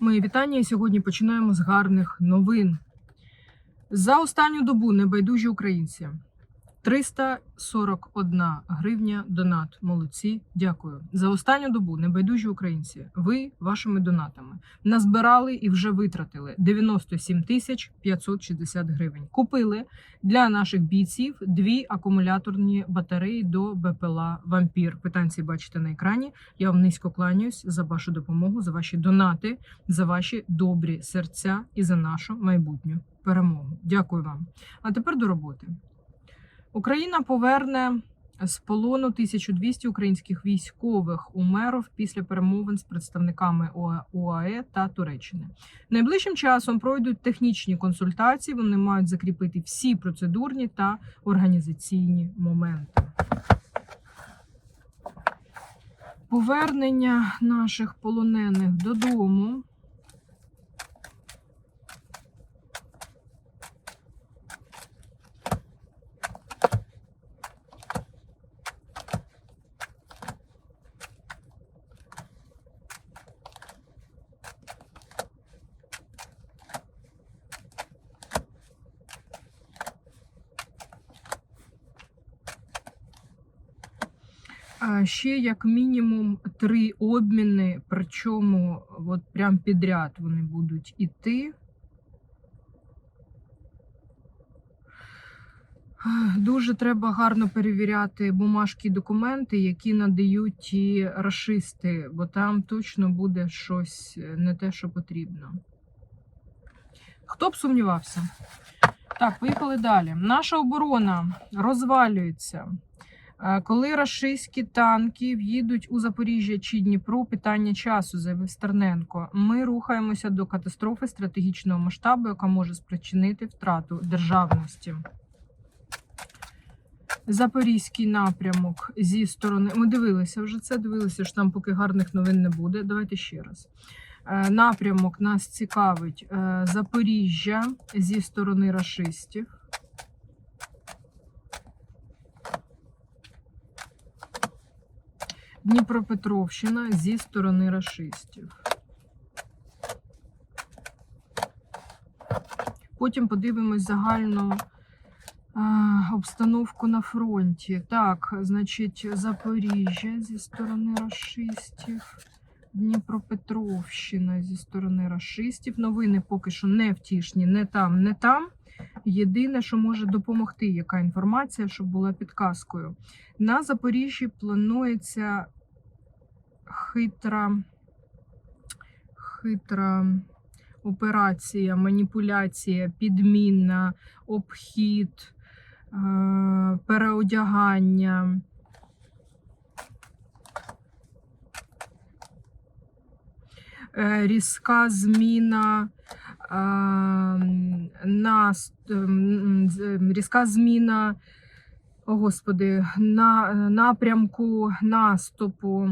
Мої вітання. Сьогодні починаємо з гарних новин. За останню добу небайдужі українці. 341 гривня донат. Молодці, дякую. За останню добу небайдужі українці. Ви вашими донатами назбирали і вже витратили 97 тисяч 560 гривень. Купили для наших бійців дві акумуляторні батареї до БПЛА Вампір. Питанці бачите на екрані. Я вам низько кланяюсь за вашу допомогу, за ваші донати, за ваші добрі серця і за нашу майбутню перемогу. Дякую вам. А тепер до роботи. Україна поверне з полону 1200 українських військових умеров після перемовин з представниками ОА- ОАЕ та Туреччини. Найближчим часом пройдуть технічні консультації. Вони мають закріпити всі процедурні та організаційні моменти. Повернення наших полонених додому. А, Ще як мінімум три обміни, причому от прям підряд вони будуть іти. Дуже треба гарно перевіряти бумажки і документи, які надають ті рашисти, бо там точно буде щось е, не те, що потрібно. Хто б сумнівався? Так, поїхали далі. Наша оборона розвалюється. Е, Коли рашистські танки в'їдуть у Запоріжжя чи Дніпро, питання часу, заявив Стерненко. Ми рухаємося до катастрофи стратегічного масштабу, яка може спричинити втрату державності. Запорізький напрямок зі сторони. Ми дивилися вже це, дивилися, що там поки гарних новин не буде. Давайте ще раз. Е, Напрямок нас цікавить е, Запоріжжя зі сторони рашистів. Дніпропетровщина зі сторони рашистів. Потім подивимось загальну а, обстановку на фронті. Так, значить, Запоріжжя зі сторони рашистів, Дніпропетровщина зі сторони рашистів. Новини поки що не втішні, не там, не там. Єдине, що може допомогти, яка інформація, щоб була підказкою. На Запоріжжі планується хитра, хитра операція, маніпуляція, підміна, обхід, е, переодягання. е, Різка зміна е, ем, різка зміна о, Господи, на напрямку наступу,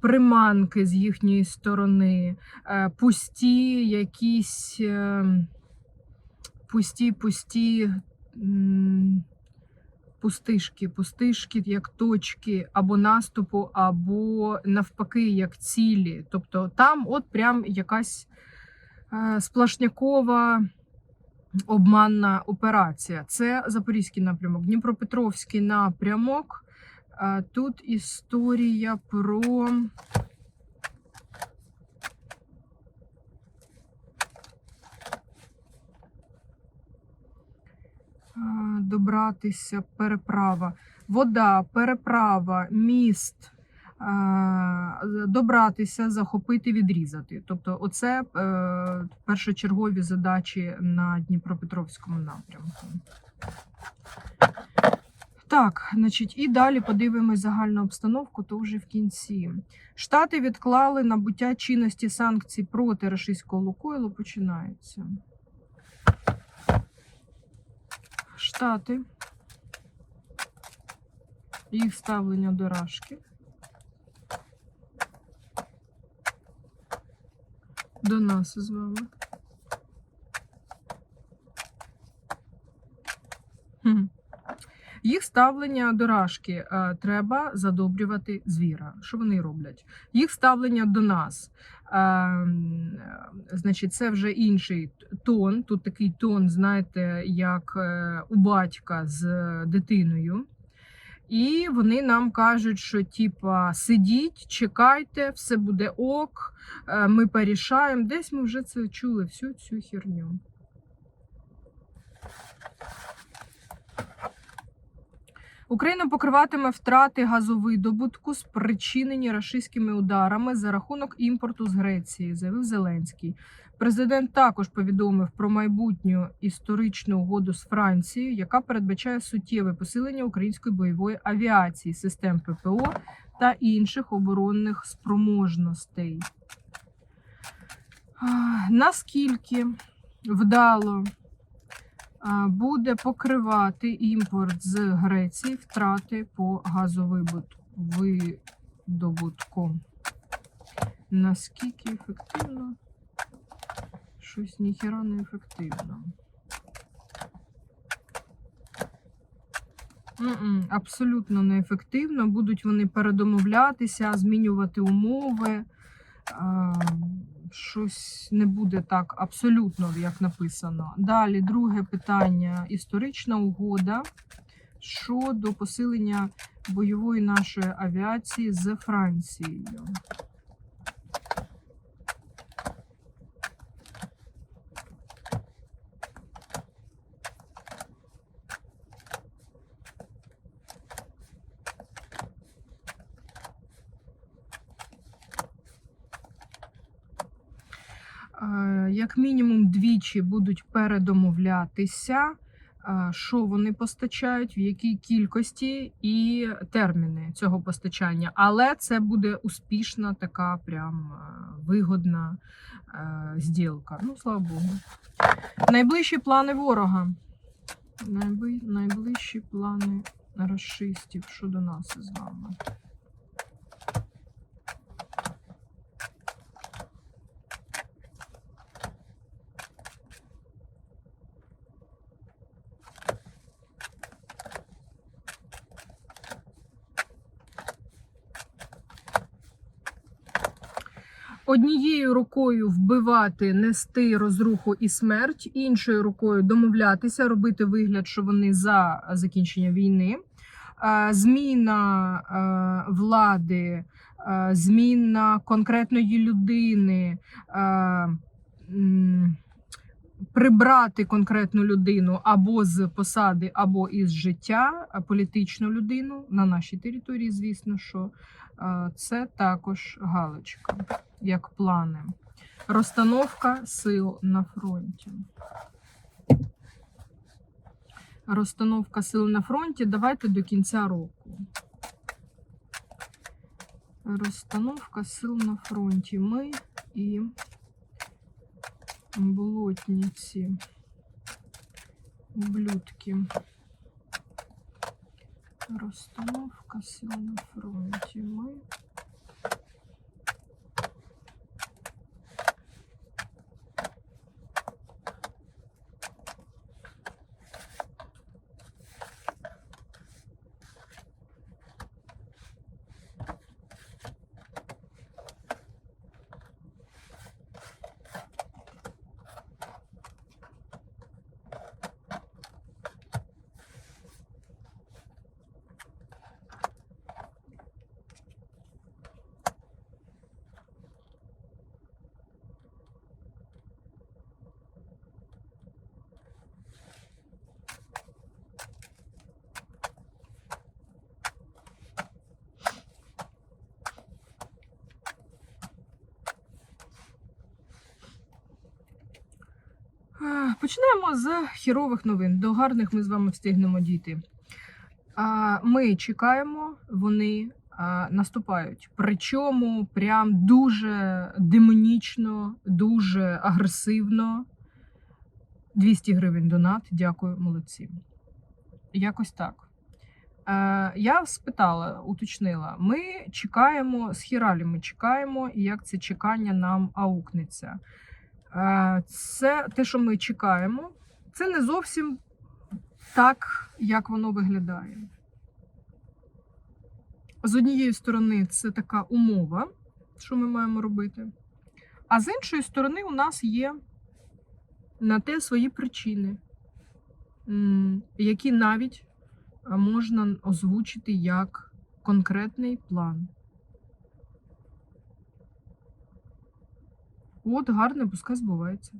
приманки з їхньої сторони, е, пусті якісь е, пусті, пусті пустишки, пустишки як точки або наступу, або навпаки, як цілі. Тобто там от прям якась е, сплашнякова обманна операція. Це Запорізький напрямок, Дніпропетровський напрямок. Тут історія про. Добратися, переправа, вода, переправа, міст, добратися, захопити, відрізати. Тобто, оце е, першочергові задачі на Дніпропетровському напрямку. Так, значить, і далі подивимось загальну обстановку, то вже в кінці. Штати відклали набуття чинності санкцій проти рашистського Лукойлу. Починається. Штати. Їх ставлення до рашки. До нас з вами. Хм. Їх ставлення до рашки е, треба задобрювати звіра. Що вони роблять? Їх ставлення до нас. Е, м, значить, це вже інший тон. Тут такий тон, знаєте, як е, у батька з дитиною. І вони нам кажуть, що типа сидіть, чекайте, все буде ок, е, ми порішаємо. Десь ми вже це чули, всю цю херню. Україна покриватиме втрати газовидобутку, спричинені рашистськими ударами за рахунок імпорту з Греції, заявив Зеленський. Президент також повідомив про майбутню історичну угоду з Францією, яка передбачає суттєве посилення української бойової авіації, систем ППО та інших оборонних спроможностей. Наскільки вдало буде покривати імпорт з Греції втрати по газовидобутку? Наскільки ефективно? Щось ніхіра не ефективно. М-м, абсолютно неефективно. Будуть вони передомовлятися, змінювати умови. А, щось не буде так абсолютно, як написано. Далі, друге питання: історична угода щодо посилення бойової нашої авіації з Францією. Як мінімум двічі будуть передомовлятися, е, що вони постачають, в якій кількості і терміни цього постачання. Але це буде успішна, така прям е, вигодна е, зділка. Ну, слава Богу. Найближчі плани ворога. Найближчі плани расистів щодо нас із вами. Однією рукою вбивати, нести розруху і смерть, іншою рукою домовлятися, робити вигляд, що вони за закінчення війни. Е, Зміна е, влади, е, зміна конкретної людини, прибрати конкретну людину або з посади, або із життя, політичну людину на нашій території, звісно, що це також галочка як плани. Розстановка сил на фронті. Розстановка сил на фронті. Давайте до кінця року. Розстановка сил на фронті. Ми і болотниці. Ублюдки. Розстановка сил на фронті. Ми Почнемо з хірових новин. До гарних ми з вами встигнемо дійти. Ми чекаємо, вони наступають. Причому прям дуже демонічно, дуже агресивно. 200 гривень донат. Дякую, молодці. Якось так. Е, я спитала, уточнила: ми чекаємо, з хіралі ми чекаємо, і як це чекання нам аукнеться. Е, Це те, що ми чекаємо, це не зовсім так, як воно виглядає. З однієї сторони, це така умова, що ми маємо робити. А з іншої сторони, у нас є на те свої причини, які навіть можна озвучити як конкретний план. От, гарне, пускай збувається.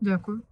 Дякую.